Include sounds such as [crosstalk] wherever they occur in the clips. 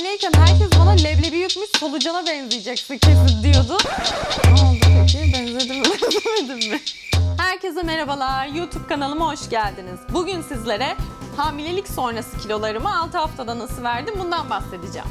hamileyken herkes bana leblebi yükmüş solucana benzeyeceksin kesin diyordu. Ne oldu peki? Benzedim mi? [laughs] Mi? Herkese merhabalar. YouTube kanalıma hoş geldiniz. Bugün sizlere hamilelik sonrası kilolarımı 6 haftada nasıl verdim bundan bahsedeceğim.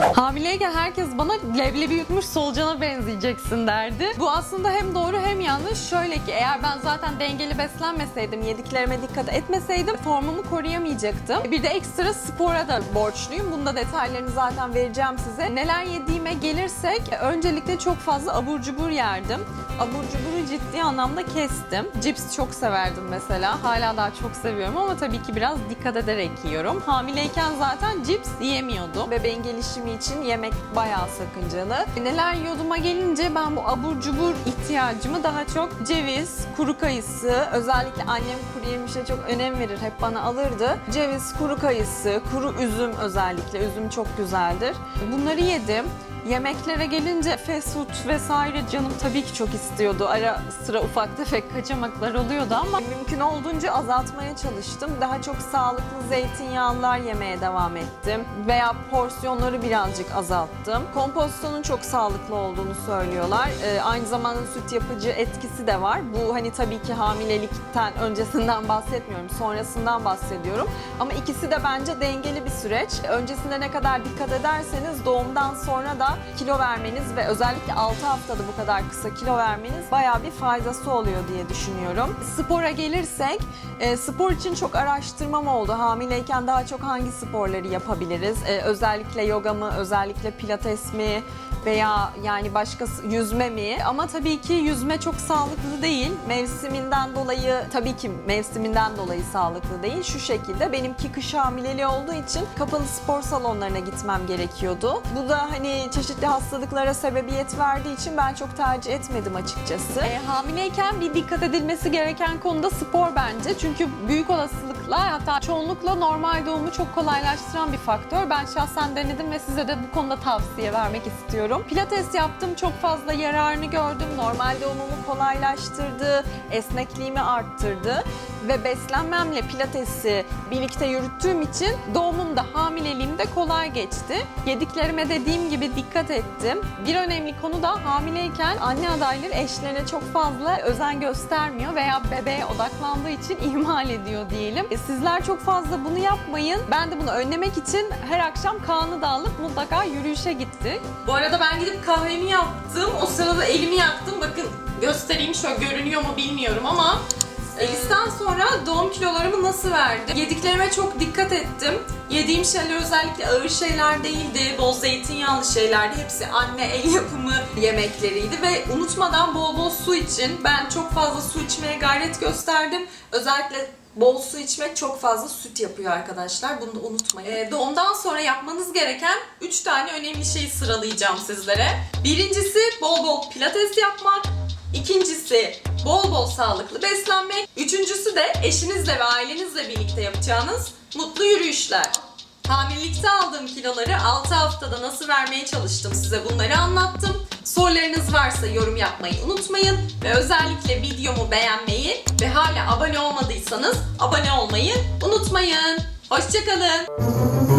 Hamileyken herkes bana leblebi yutmuş solucana benzeyeceksin derdi. Bu aslında hem doğru hem yanlış. Şöyle ki eğer ben zaten dengeli beslenmeseydim, yediklerime dikkat etmeseydim formumu koruyamayacaktım. Bir de ekstra spora da borçluyum. Bunda detaylarını zaten vereceğim size. Neler yediğime gelirsek öncelikle çok fazla abur cubur yerdim. Abur cuburu ciddi anlamda kestim. Cips çok severdim mesela. Hala daha çok seviyorum ama tabii ki biraz dikkat ederek yiyorum. Hamileyken zaten cips yiyemiyordum. Bebeğin gelişimi için yemek bayağı sakıncalı. Neler yiyorduma gelince ben bu abur cubur ihtiyacımı daha çok ceviz, kuru kayısı, özellikle annem kuru yemişe çok önem verir. Hep bana alırdı. Ceviz, kuru kayısı, kuru üzüm özellikle. Üzüm çok güzeldir. Bunları yedim. Yemeklere gelince fast food vesaire canım tabii ki çok istiyordu. Ara sıra ufak tefek kaçamaklar oluyordu ama mümkün olduğunca azaltmaya çalıştım. Daha çok sağlıklı zeytinyağlılar yemeye devam ettim. Veya porsiyonları birazcık azalttım. Kompostonun çok sağlıklı olduğunu söylüyorlar. Ee, aynı zamanda süt yapıcı etkisi de var. Bu hani tabii ki hamilelikten öncesinden [laughs] bahsetmiyorum. Sonrasından bahsediyorum. Ama ikisi de bence dengeli bir süreç. Öncesinde ne kadar dikkat ederseniz doğumdan sonra da kilo vermeniz ve özellikle 6 haftada bu kadar kısa kilo vermeniz bayağı bir faydası oluyor diye düşünüyorum. Spora gelirsek, e, spor için çok araştırmam oldu. Hamileyken daha çok hangi sporları yapabiliriz? E, özellikle yoga mı, özellikle pilates mi? veya yani başka yüzme mi? Ama tabii ki yüzme çok sağlıklı değil. Mevsiminden dolayı tabii ki mevsiminden dolayı sağlıklı değil. Şu şekilde benimki kış hamileliği olduğu için kapalı spor salonlarına gitmem gerekiyordu. Bu da hani çeşitli hastalıklara sebebiyet verdiği için ben çok tercih etmedim açıkçası. E, hamileyken bir dikkat edilmesi gereken konuda spor bence. Çünkü büyük olasılıkla hatta çoğunlukla normal doğumu çok kolaylaştıran bir faktör. Ben şahsen denedim ve size de bu konuda tavsiye vermek istiyorum. Pilates yaptım, çok fazla yararını gördüm. Normal doğumumu kolaylaştırdı, esnekliğimi arttırdı ve beslenmemle pilatesi birlikte yürüttüğüm için doğumum da hamileliğim de kolay geçti. Yediklerime dediğim gibi dikkat ettim. Bir önemli konu da hamileyken anne adayları eşlerine çok fazla özen göstermiyor veya bebeğe odaklandığı için ihmal ediyor diyelim. E, sizler çok fazla bunu yapmayın. Ben de bunu önlemek için her akşam Kaan'ı da alıp mutlaka yürüyüşe gittik. Bu arada ben gidip kahvemi yaptım. O sırada elimi yaktım. Bakın göstereyim şöyle görünüyor mu bilmiyorum ama Elis'ten sonra doğum kilolarımı nasıl verdim? Yediklerime çok dikkat ettim. Yediğim şeyler özellikle ağır şeyler değildi. Bol zeytinyağlı şeylerdi. Hepsi anne el yapımı yemekleriydi ve unutmadan bol bol su için. Ben çok fazla su içmeye gayret gösterdim. Özellikle Bol su içmek çok fazla süt yapıyor arkadaşlar. Bunu da unutmayın. Ee, doğumdan sonra yapmanız gereken 3 tane önemli şeyi sıralayacağım sizlere. Birincisi bol bol pilates yapmak. İkincisi bol bol sağlıklı beslenmek. Üçüncüsü de eşinizle ve ailenizle birlikte yapacağınız mutlu yürüyüşler. Hamilelikte aldığım kiloları 6 haftada nasıl vermeye çalıştım size bunları anlattım. Sorularınız varsa yorum yapmayı unutmayın ve özellikle videomu beğenmeyi ve hala abone olmadıysanız abone olmayı unutmayın. Hoşçakalın.